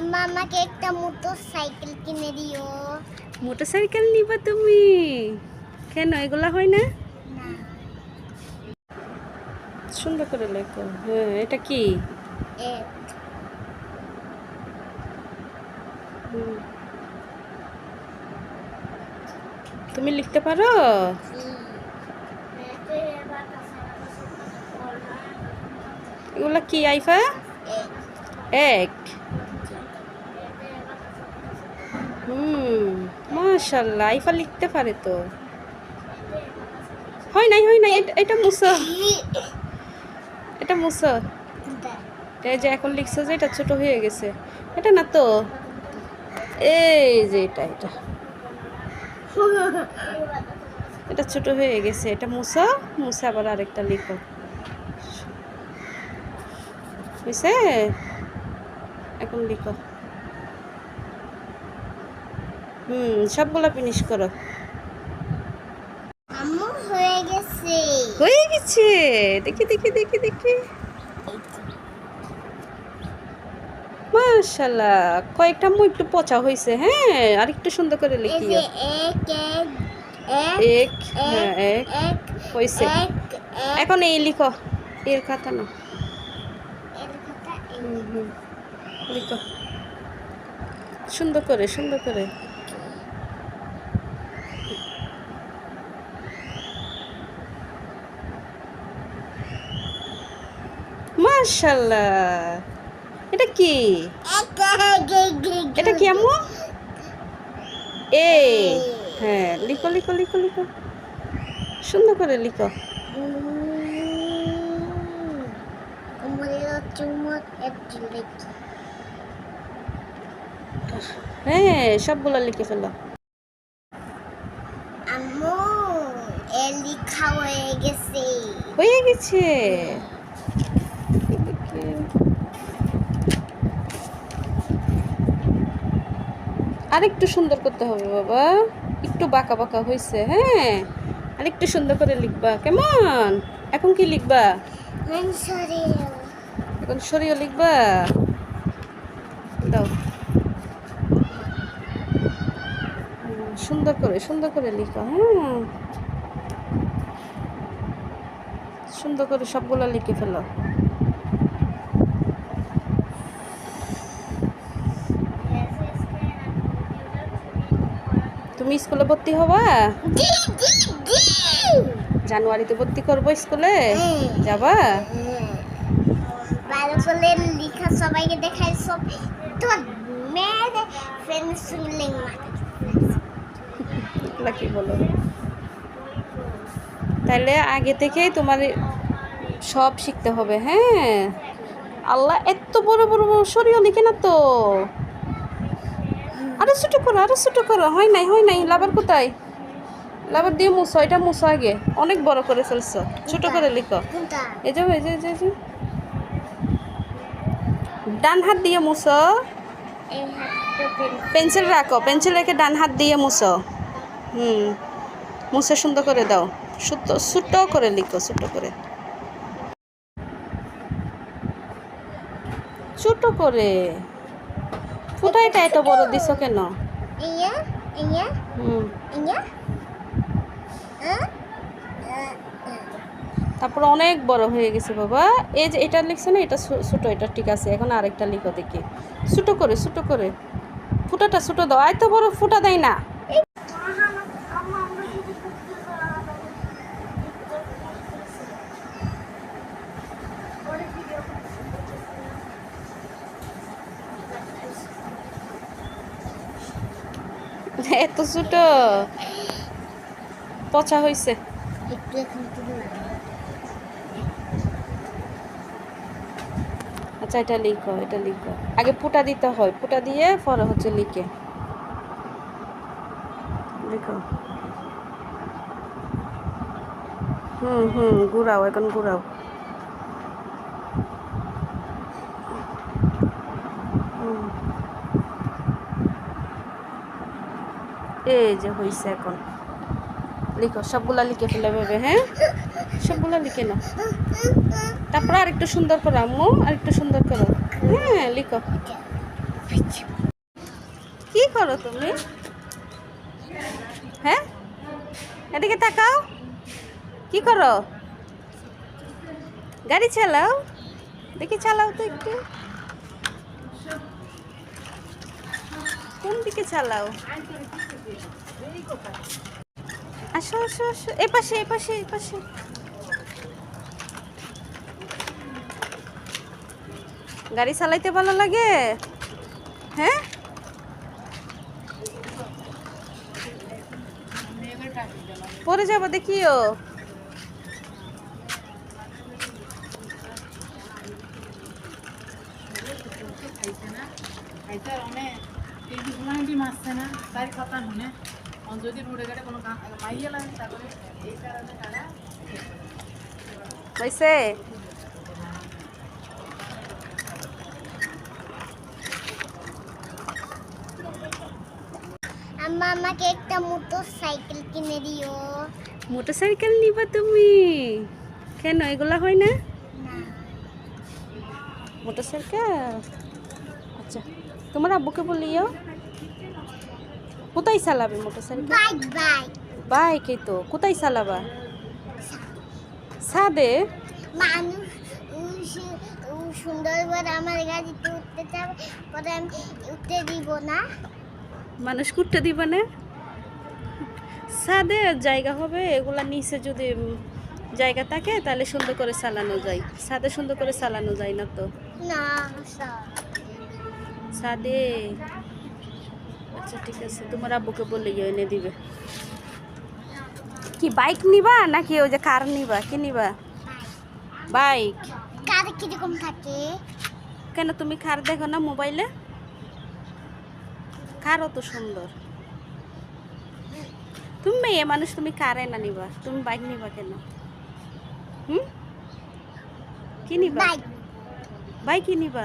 আম্মা আমাকে একটা মোটর সাইকেল কিনে দিও। মোটর সাইকেল নিবা তুমি? কেন এগুলা হয় না? না। সুন্দর করে লেখো। হ্যাঁ এটা কি? তুমি লিখতে পারো? এগুলা কি আইফা? এক হুম মাশাল্লাহ আইফা লিখতে পারে তো। হয় নাই হয় নাই, এটা- মুসো এটা মুসো এই যে এখন লিখছো যে এটা ছোট হয়ে গেছে। এটা না তো? এই যে এটা এটা। এটা ছোট হয়ে গেছে, এটা মুসো মুসে আবার আরেকটা লিখো। হয়েছে এখন লিখো। হুম সবগুলা ফিনিশ করো। হয়ে গেছে। হয়ে গেছে। দেখি দেখি দেখি দেখি। মাশাল্লাহ কয়েকটা একটু পচা হয়েছে হ্যাঁ? আর একটু সুন্দর করে লিখি এক এক হ্যাঁ হয়েছে এক এখন এই লিখো এর খাতা না লিখো। সুন্দর করে সুন্দর করে। মাশাল্লাহ এটা কি? এটা কি আম্মু? এ হ্যাঁ লিখো লিখো লিখো লিখো। সুন্দর করে লিখো। হ্যাঁ সবগুলো লিখে ফেলো। আম্মু এ লিখা হয়ে গেছে। হয়ে গেছে। আরেকটু সুন্দর করতে হবে বাবা। একটু বাঁকা বাঁকা হয়েছে হ্যাঁ? আরেকটু সুন্দর করে লিখবা কেমন? এখন কি লিখবা? এখন সরিয়ে লিখবা? দাও। সুন্দর করে সুন্দর করে লিখো হ্যাঁ? সুন্দর করে সবগুলো লিখে ফেলো। তুমি স্কুলে ভর্তি হবা? জানুয়ারিতে ভর্তি করব স্কুলে? যাবা? ভালো করে লিখা সবাইকে দেখাই সব। তো মেয়েদের কি বলো। তাহলে আগে থেকেই তোমার সব শিখতে হবে হ্যাঁ? আল্লাহ এত বড় বড় সরিও লিখে না তো? আরও ছোট করো আরও ছোট করো। হয় নাই হয় নাই লাভার কোথায়? লাভার দিয়ে মুছো এটা মুছো আগে। অনেক বড় করে ফেলছো। ছোট করে লিখো। এই যে এই যে এই যে, ডান হাত দিয়ে মুছো। এই পেন্সিল রাখো পেন্সিল রেখে ডান হাত দিয়ে মুছো। হুম। মুছে সুন্দর করে দাও। সুতো ছোট করে লিখো ছোট করে। ছোট করে। ফুটাইটা এত বড় দিছো কেন? হুম। তারপর অনেক বড় হয়ে গেছে বাবা। এই যে এটা লিখছে না এটা ছোট এটা ঠিক আছে এখন আরেকটা লিখো দেখি। ছোট করে ছোট করে। ফুটাটা ছোট দাও। আয় তো বড় ফুটা দেয় না। এত ছোট। পচা হয়েছে আচ্ছা এটা লিখো এটা লিখো। আগে ফুটা দিতে হয়। ফুটা দিয়ে পরে হচ্ছে লিখে। লিখো। হুম হুম ঘুরাও এখন ঘুরাও হুম। এই যে হয়েছে এখন। লিখো, সবগুলা লিখে ফেলে ভেবে হ্যাঁ? সবগুলা লিখে নাও। তারপর আরেকটু সুন্দর করো, আম্মু, আরেকটু সুন্দর করো। হ্যাঁ লিখো। কি করো তুমি? হ্যাঁ? এদিকে তাকাও। কি করো? গাড়ি চালাও। দেখি চালাও তো একটু। কোন দিকে চালাও? আসো আসো আসো। এ পাশে এ পাশে এ পাশে। গাড়ি চালাইতে ভালো লাগে? হ্যাঁ? পরে যাব, দেখিও। খাইতে মানে তিনটি সময় ডিম আসছে না তাই কথা শুনে যদি রোডে ঘাটে কোনো মাইয়া লাগে তারপরে এই কারণে তারা হয়েছে? আম্মা আমাকে একটা মোটর সাইকেল কিনে দিও। মোটর সাইকেল নিবা তুমি? কেন এগুলা হয় না? না। মোটর আচ্ছা। তোমার আব্বুকে বলিও। কোথায় চালাবে মোটর সাইকেল বাইক বাইকে তো কোথায় চালাবা? সাদে মানুষ উস- উ- সুন্দর আমার গাড়িতে উঠতে যাবে পরে আমি উঠতে দিব না। মানুষ কুটতে দিবা না? সাদে জায়গা হবে এগুলা নিচে যদি জায়গা থাকে তাহলে সুন্দর করে চালানো যায়। সাদে সুন্দর করে চালানো যায় না তো? না সাদে। আচ্ছা ঠিক আছে তোমার আব্বুকে বলে গিয়ে এনে দিবে। কি বাইক নিবা নাকি ওই যে কার নিবা? কি নিবা? বাইক কার কীরকম থাকে? কেন তুমি কার দেখো না মোবাইলে কারও তো সুন্দর। তুমি মেয়ে মানুষ তুমি কারে না নিবা? তুমি বাইক নিবা কেন? হুম? কি নিবা? বাইক বাইক কি নিবা?